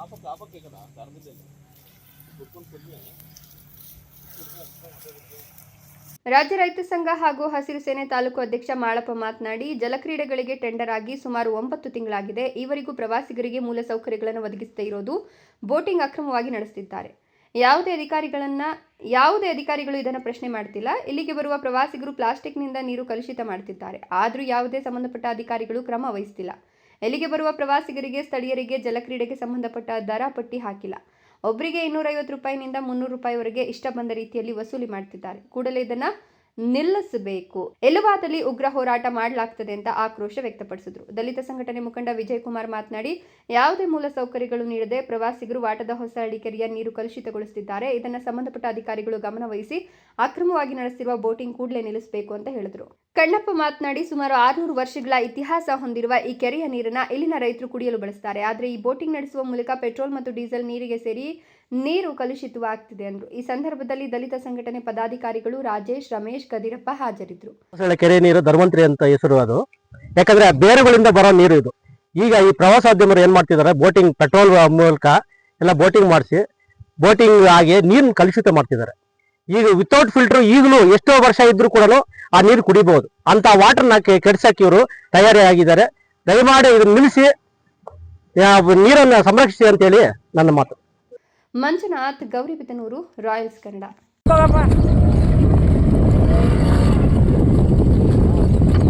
ఆపక్క ఆపక్క ఇక్కడ కరమిద్దే కుట్టుకొని కొద్దిగా ರಾಜ್ಯ ರೈತ ಸಂಘ ಹಾಗೂ ಹಸಿರು ಸೇನೆ ತಾಲೂಕು ಅಧ್ಯಕ್ಷ ಮಾಳಪ್ಪ ಮಾತನಾಡಿ ಜಲಕ್ರೀಡೆಗಳಿಗೆ ಟೆಂಡರ್ ಆಗಿ ಸುಮಾರು ಒಂಬತ್ತು ತಿಂಗಳಾಗಿದೆ ಈವರೆಗೂ ಪ್ರವಾಸಿಗರಿಗೆ ಮೂಲಸೌಕರ್ಯಗಳನ್ನು ಒದಗಿಸದೇ ಇರೋದು ಬೋಟಿಂಗ್ ಅಕ್ರಮವಾಗಿ ನಡೆಸುತ್ತಿದ್ದಾರೆ ಯಾವುದೇ ಅಧಿಕಾರಿಗಳನ್ನ ಯಾವುದೇ ಅಧಿಕಾರಿಗಳು ಇದನ್ನು ಪ್ರಶ್ನೆ ಮಾಡ್ತಿಲ್ಲ ಇಲ್ಲಿಗೆ ಬರುವ ಪ್ರವಾಸಿಗರು ಪ್ಲಾಸ್ಟಿಕ್ನಿಂದ ನೀರು ಕಲುಷಿತ ಮಾಡ್ತಿದ್ದಾರೆ ಆದರೂ ಯಾವುದೇ ಸಂಬಂಧಪಟ್ಟ ಅಧಿಕಾರಿಗಳು ಕ್ರಮ ವಹಿಸ್ತಿಲ್ಲ ಇಲ್ಲಿಗೆ ಬರುವ ಪ್ರವಾಸಿಗರಿಗೆ, ಸ್ಥಳೀಯರಿಗೆ, ಜಲಕ್ರೀಡೆಗೆ ಸಂಬಂಧಪಟ್ಟ ದರ ಪಟ್ಟಿ ಹಾಕಿಲ್ಲ. ಒಬ್ಬರಿಗೆ ಇನ್ನೂರೈವತ್ತು ರೂಪಾಯಿನಿಂದ ಮುನ್ನೂರು ರೂಪಾಯಿವರೆಗೆ ಇಷ್ಟ ಬಂದ ರೀತಿಯಲ್ಲಿ ವಸೂಲಿ ಮಾಡ್ತಿದ್ದಾರೆ. ಕೂಡಲೇ ಇದನ್ನ ನಿಲ್ಲಿಸಬೇಕು. ಎಲ್ಲವಾದಲ್ಲಿ ಉಗ್ರ ಹೋರಾಟ ಮಾಡಲಾಗ್ತದೆ ಅಂತ ಆಕ್ರೋಶ ವ್ಯಕ್ತಪಡಿಸಿದ್ರು. ದಲಿತ ಸಂಘಟನೆ ಮುಖಂಡ ವಿಜಯ್ ಕುಮಾರ್ ಮಾತನಾಡಿ, ಯಾವುದೇ ಮೂಲ ಸೌಕರ್ಯಗಳು ನೀಡದೆ ಪ್ರವಾಸಿಗರು ವಾಟದ ಹೊಸ ಅಡಿಕೆರೆಯ ನೀರು ಕಲುಷಿತಗೊಳಿಸುತ್ತಿದ್ದಾರೆ ಇದನ್ನ ಸಂಬಂಧಪಟ್ಟ ಅಧಿಕಾರಿಗಳು ಗಮನವಹಿಸಿ, ಅಕ್ರಮವಾಗಿ ನಡೆಸಿರುವ ಬೋಟಿಂಗ್ ಕೂಡಲೇ ನಿಲ್ಲಿಸಬೇಕು ಅಂತ ಹೇಳಿದ್ರು. ಕಣ್ಣಪ್ಪ ಮಾತನಾಡಿ ಸುಮಾರು ಆರುನೂರು ವರ್ಷಗಳ ಇತಿಹಾಸ ಹೊಂದಿರುವ ಈ ಕೆರೆಯ ನೀರನ್ನ ಇಲ್ಲಿನ ರೈತರು ಕುಡಿಯಲು ಬಳಸ್ತಾರೆ. ಆದರೆ ಈ ಬೋಟಿಂಗ್ ನಡೆಸುವ ಮೂಲಕ ಪೆಟ್ರೋಲ್ ಮತ್ತು ಡೀಸೆಲ್ ನೀರಿಗೆ ಸೇರಿ ನೀರು ಕಲುಷಿತವಾಗ್ತಿದೆ ಅಂದ್ರು. ಈ ಸಂದರ್ಭದಲ್ಲಿ ದಲಿತ ಸಂಘಟನೆ ಪದಾಧಿಕಾರಿಗಳು ರಾಜೇಶ್, ರಮೇಶ್, ಕದಿರಪ್ಪ ಹಾಜರಿದ್ದರು ಕೆರೆ ನೀರು ಧರ್ಮಂತ್ರಿ ಅಂತ ಹೆಸರು ಅದು. ಯಾಕಂದ್ರೆ ಬೇರುಗಳಿಂದ ಬರೋ ನೀರು ಇದು. ಈಗ ಈ ಪ್ರವಾಸೋದ್ಯಮರು ಏನ್ ಮಾಡ್ತಿದ್ದಾರೆ ಬೋಟಿಂಗ್, ಪೆಟ್ರೋಲ್ ಮೂಲಕ ಎಲ್ಲ ಬೋಟಿಂಗ್ ಮಾಡಿಸಿ, ಬೋಟಿಂಗ್ ಆಗಿ ನೀರನ್ನು ಕಲುಷಿತ ಮಾಡ್ತಿದ್ದಾರೆ ಈಗ ವಿತೌಟ್ ಫಿಲ್ಟರ್ ಈಗಲೂ ಎಷ್ಟೋ ವರ್ಷ ಇದ್ರು ಕೂಡ ಆ ನೀರು ಕುಡಿಬಹುದು ಅಂತ ವಾಟರ್ನ ಕೆಡ್ಸಕ್ಕೆ ಇವರು ತಯಾರಿ ಆಗಿದ್ದಾರೆ ದಯಮಾಡಿ ಇದನ್ನ ನಿಲ್ಲಿಸಿ. ನೀರನ್ನು ನೀರನ್ನ ಸಂರಕ್ಷಿಸಿ ಅಂತೇಳಿ ನನ್ನ ಮಾತು. ಮಂಜುನಾಥ್ ಗೌರಿಬಿದನೂರು ರಾಯಲ್ಸ್ ಕನ್ನಡ.